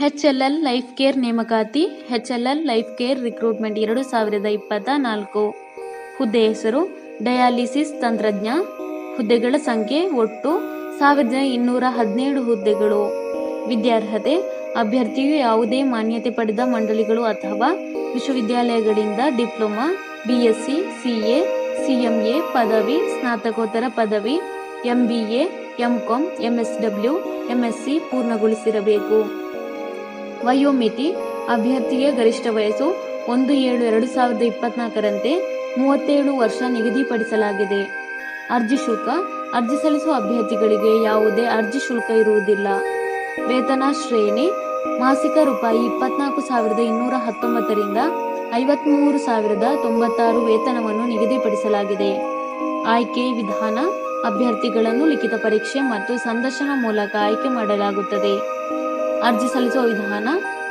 L L life care ನೇಮಕಾತಿ L life care recruitment ಎರಡು ಸಾವಿರದ ಇಪ್ಪತ್ತ ನಾಲ್ಕು ಹುದ್ದೆ ಹೆಸರು ಡಯಾಲಿಸಿಸ್ ತಂತ್ರಜ್ಞ. ಹುದ್ದೆಗಳ ಸಂಖ್ಯೆ ಒಟ್ಟು ಸಾವಿರದ ಇನ್ನೂರ ಹದಿನೇಳು ಹುದ್ದೆಗಳು. ವಿದ್ಯಾರ್ಹತೆ, ಅಭ್ಯರ್ಥಿಯು ಯಾವುದೇ ಮಾನ್ಯತೆ ಪಡೆದ ಮಂಡಳಿಗಳು ಅಥವಾ ವಿಶ್ವವಿದ್ಯಾಲಯಗಳಿಂದ ಡಿಪ್ಲೊಮಾ ಬಿಎಸ್ಸಿ ಸಿಎ ಸಿಎಂಎ ಪದವಿ, ಸ್ನಾತಕೋತ್ತರ ಪದವಿ ಎಂಬಿಎ ಎಂಕಾಂ ಎಂಎಸ್ಡಬ್ಲ್ಯೂ ಎಂಎಸ್ಸಿ ಪೂರ್ಣಗೊಳಿಸಿರಬೇಕು. ವಯೋಮಿತಿ ಅಭ್ಯರ್ಥಿಗೆ ಗರಿಷ್ಠ ವಯಸ್ಸು ಒಂದು ಏಳು ಎರಡು ಸಾವಿರದ ಇಪ್ಪತ್ನಾಲ್ಕರಂತೆ ಮೂವತ್ತೇಳು ವರ್ಷ ನಿಗದಿಪಡಿಸಲಾಗಿದೆ. ಅರ್ಜಿ ಶುಲ್ಕ, ಅರ್ಜಿ ಸಲ್ಲಿಸುವ ಅಭ್ಯರ್ಥಿಗಳಿಗೆ ಯಾವುದೇ ಅರ್ಜಿ ಶುಲ್ಕ ಇರುವುದಿಲ್ಲ. ವೇತನ ಶ್ರೇಣಿ, ಮಾಸಿಕ ರೂಪಾಯಿ ಇಪ್ಪತ್ನಾಲ್ಕು ಸಾವಿರದ ಇನ್ನೂರ ಹತ್ತೊಂಬತ್ತರಿಂದ ಐವತ್ಮೂರು ಸಾವಿರದ ತೊಂಬತ್ತಾರು ವೇತನವನ್ನು ನಿಗದಿಪಡಿಸಲಾಗಿದೆ. ಆಯ್ಕೆ ವಿಧಾನ, ಅಭ್ಯರ್ಥಿಗಳನ್ನು ಲಿಖಿತ ಪರೀಕ್ಷೆ ಮತ್ತು ಸಂದರ್ಶನ ಮೂಲಕ ಆಯ್ಕೆ ಮಾಡಲಾಗುತ್ತದೆ. ಅರ್ಜಿ ಸಲ್ಲಿಸುವ ವಿಧಾನ,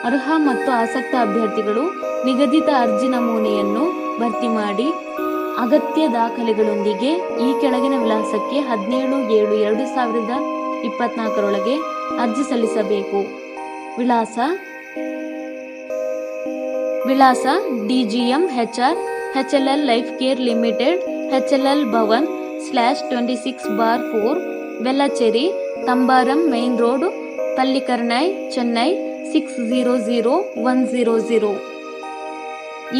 ಅರ್ಹ ಮತ್ತು ಆಸಕ್ತ ಅಭ್ಯರ್ಥಿಗಳು ನಿಗದಿತ ಅರ್ಜಿ ನಮೂನೆಯನ್ನು ಭರ್ತಿ ಮಾಡಿ ಅಗತ್ಯ ದಾಖಲೆಗಳೊಂದಿಗೆ ಈ ಕೆಳಗಿನ ವಿಳಾಸಕ್ಕೆ ಹದಿನೇಳು ಏಳು ಎರಡು ಸಾವಿರದ ಇಪ್ಪತ್ನಾಲ್ಕರೊಳಗೆ ಅರ್ಜಿ ಸಲ್ಲಿಸಬೇಕು. ವಿಳಾಸ ವಿಳಾಸ DGM HR L L life care limited L Bhavan slash twenty six bar four, Velachery, Tambaram, main road Pallikaranai Chennai six zero zero one zero zero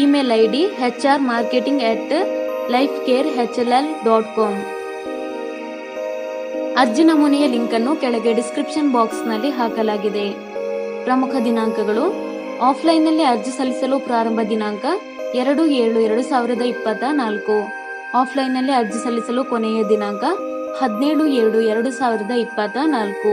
email I D H R marketing at life care H L L dot com ಅರ್ಜಿ ನಮೂನೆಯ ಲಿಂಕನ್ನು ಕೆಳಗೆ description ಬಾಕ್ಸ್ನಲ್ಲಿ ಹಾಕಲಾಗಿದೆ. ಪ್ರಮುಖ ದಿನಾಂಕಗಳು. ಆಫ್ಲೈನ್ನಲ್ಲಿ ಅರ್ಜಿ ಸಲ್ಲಿಸಲು ಪ್ರಾರಂಭ ದಿನಾಂಕ ಎರಡು ಏಳು ಎರಡು ಸಾವಿರದ ಇಪ್ಪತ್ತ ನಾಲ್ಕು ಆಫ್ಲೈನ್ನಲ್ಲಿ ಅರ್ಜಿ ಸಲ್ಲಿಸಲು ಕೊನೆಯ ದಿನಾಂಕ ಹದಿನೇಳು ಏಳು ಎರಡು ಸಾವಿರದ ಇಪ್ಪತ್ತ ನಾಲ್ಕು